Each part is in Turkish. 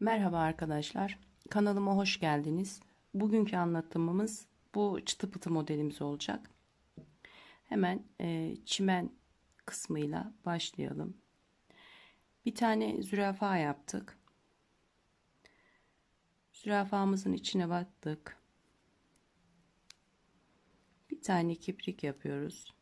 Merhaba arkadaşlar. Kanalıma hoş geldiniz. Bugünkü anlatımımız bu çıtı pıtı modelimiz olacak. Hemen e, çimen kısmıyla başlayalım. Bir tane zürafa yaptık. Zürafamızın içine battık. Bir tane kiprik yapıyoruz.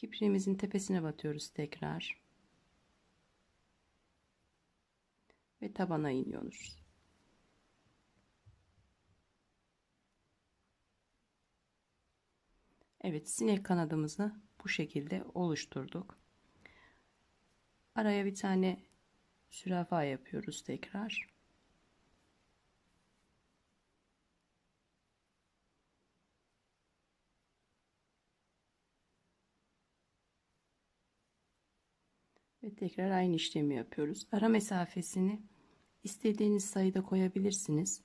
Kipriğimizin tepesine batıyoruz tekrar. Ve tabana iniyoruz. Evet sinek kanadımızı bu şekilde oluşturduk. Araya bir tane sürafa yapıyoruz tekrar. Ve tekrar aynı işlemi yapıyoruz. Ara mesafesini istediğiniz sayıda koyabilirsiniz.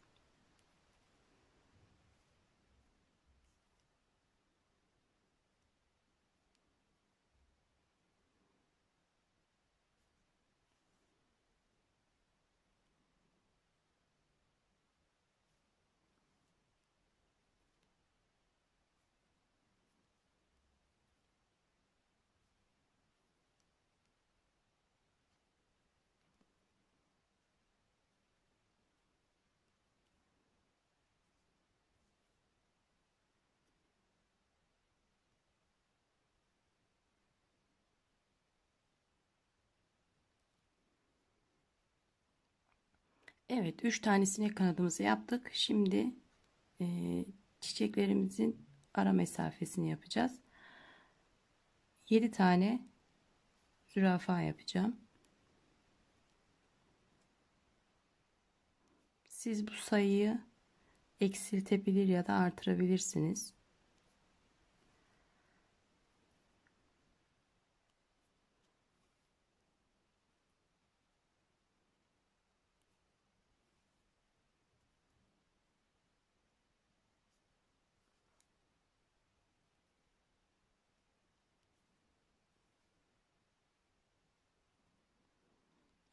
Evet, 3 tanesine kanadımızı yaptık. Şimdi e, çiçeklerimizin ara mesafesini yapacağız. 7 tane zürafa yapacağım. Siz bu sayıyı eksiltebilir ya da artırabilirsiniz.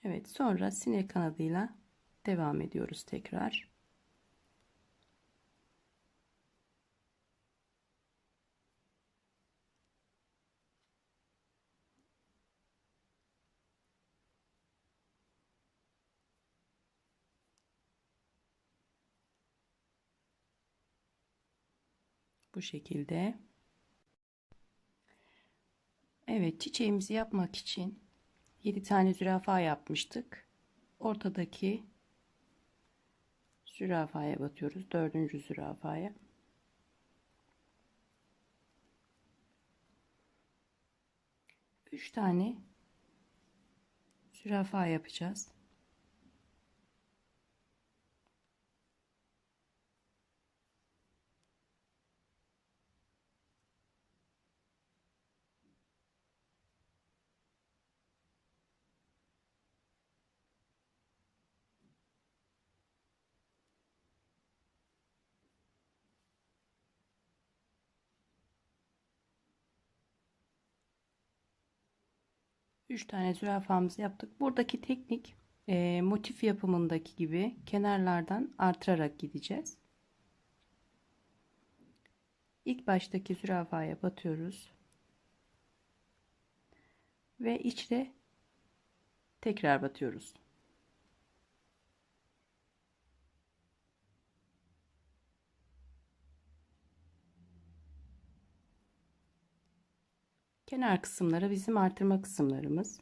Evet sonra sinek kanadıyla devam ediyoruz tekrar. Bu şekilde. Evet çiçeğimizi yapmak için 7 tane zürafa yapmıştık. Ortadaki zürafaya batıyoruz. Dördüncü zürafaya. Üç tane zürafa yapacağız. Üç tane zürafamızı yaptık. Buradaki teknik e, motif yapımındaki gibi kenarlardan artırarak gideceğiz. İlk baştaki zürafaya batıyoruz. Ve içre tekrar batıyoruz. Kenar kısımları bizim artırma kısımlarımız.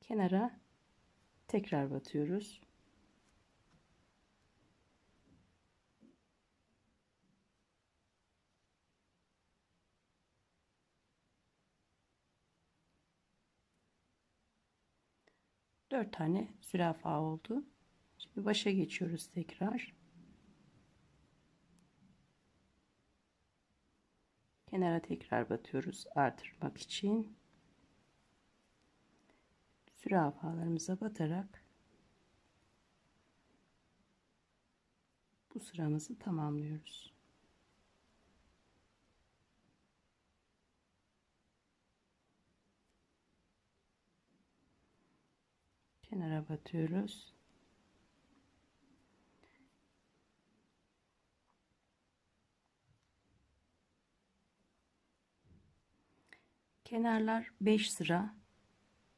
Kenara tekrar batıyoruz. Dört tane zürafa oldu. Şimdi başa geçiyoruz tekrar. Kenara tekrar batıyoruz artırmak için. Zürafalarımıza batarak bu sıramızı tamamlıyoruz. Kenara batıyoruz. Kenarlar 5 sıra.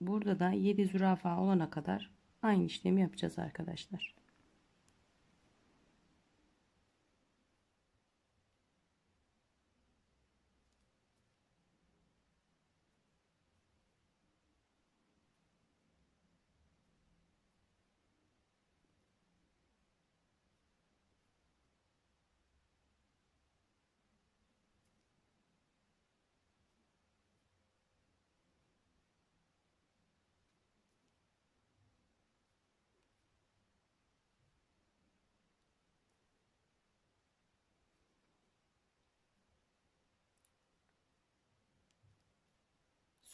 Burada da 7 zürafa olana kadar aynı işlemi yapacağız arkadaşlar.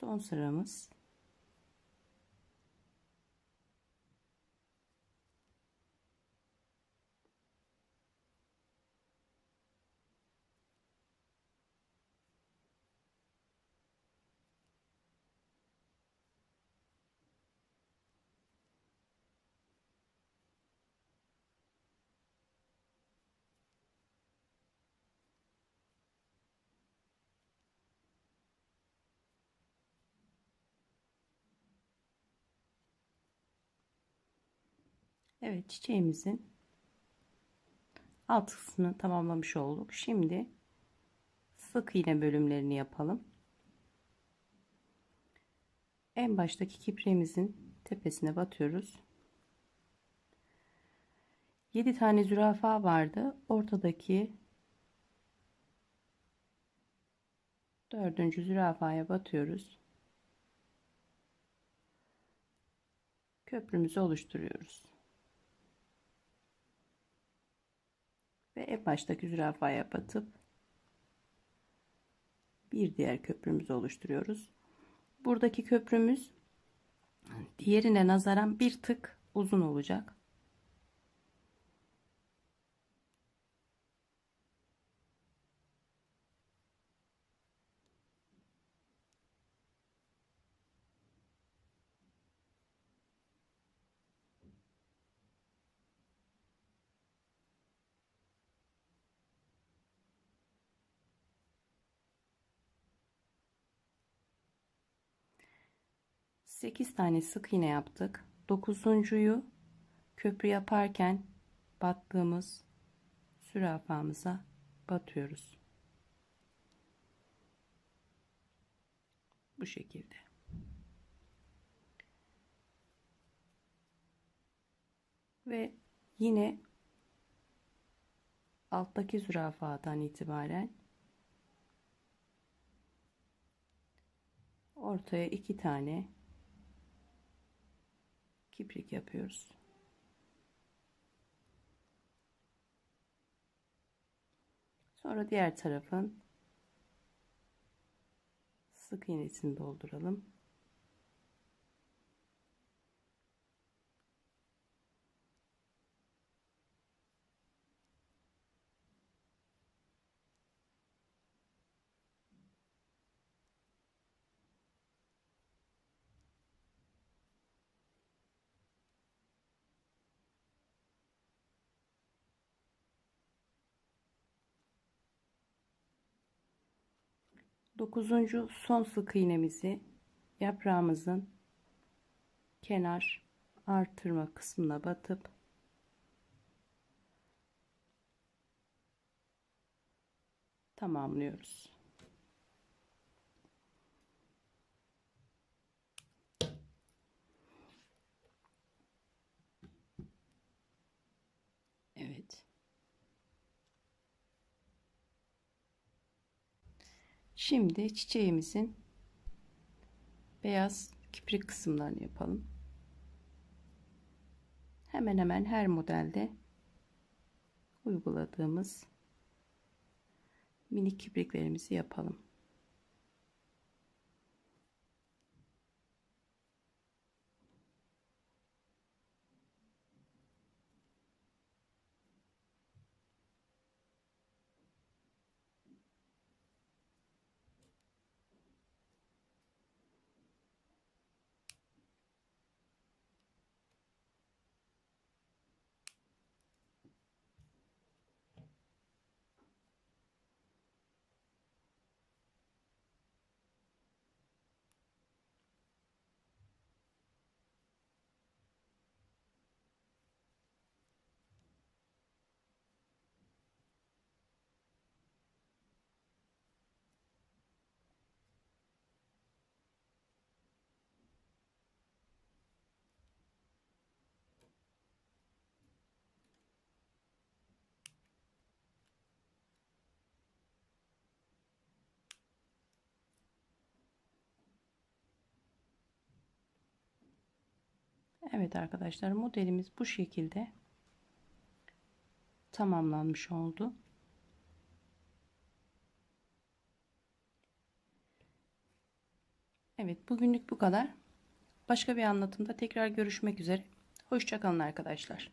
Son sıramız. Evet çiçeğimizin alt kısmını tamamlamış olduk. Şimdi sık iğne bölümlerini yapalım. En baştaki kipriğimizin tepesine batıyoruz. 7 tane zürafa vardı. Ortadaki dördüncü zürafaya batıyoruz. Köprümüzü oluşturuyoruz. Ve en baştaki zürafaya batıp bir diğer köprümüzü oluşturuyoruz. Buradaki köprümüz diğerine nazaran bir tık uzun olacak. 8 tane sık iğne yaptık. 9.yu köprü yaparken battığımız sürafamıza batıyoruz. Bu şekilde. Ve yine alttaki zürafadan itibaren ortaya iki tane kiprik yapıyoruz. Sonra diğer tarafın sık iğnesini dolduralım. Dokuzuncu son sık iğnemizi yaprağımızın kenar artırma kısmına batıp tamamlıyoruz. Evet. Şimdi çiçeğimizin beyaz kiprik kısımlarını yapalım. Hemen hemen her modelde uyguladığımız minik kipriklerimizi yapalım. Evet arkadaşlar modelimiz bu şekilde tamamlanmış oldu. Evet bugünlük bu kadar. Başka bir anlatımda tekrar görüşmek üzere. Hoşçakalın arkadaşlar.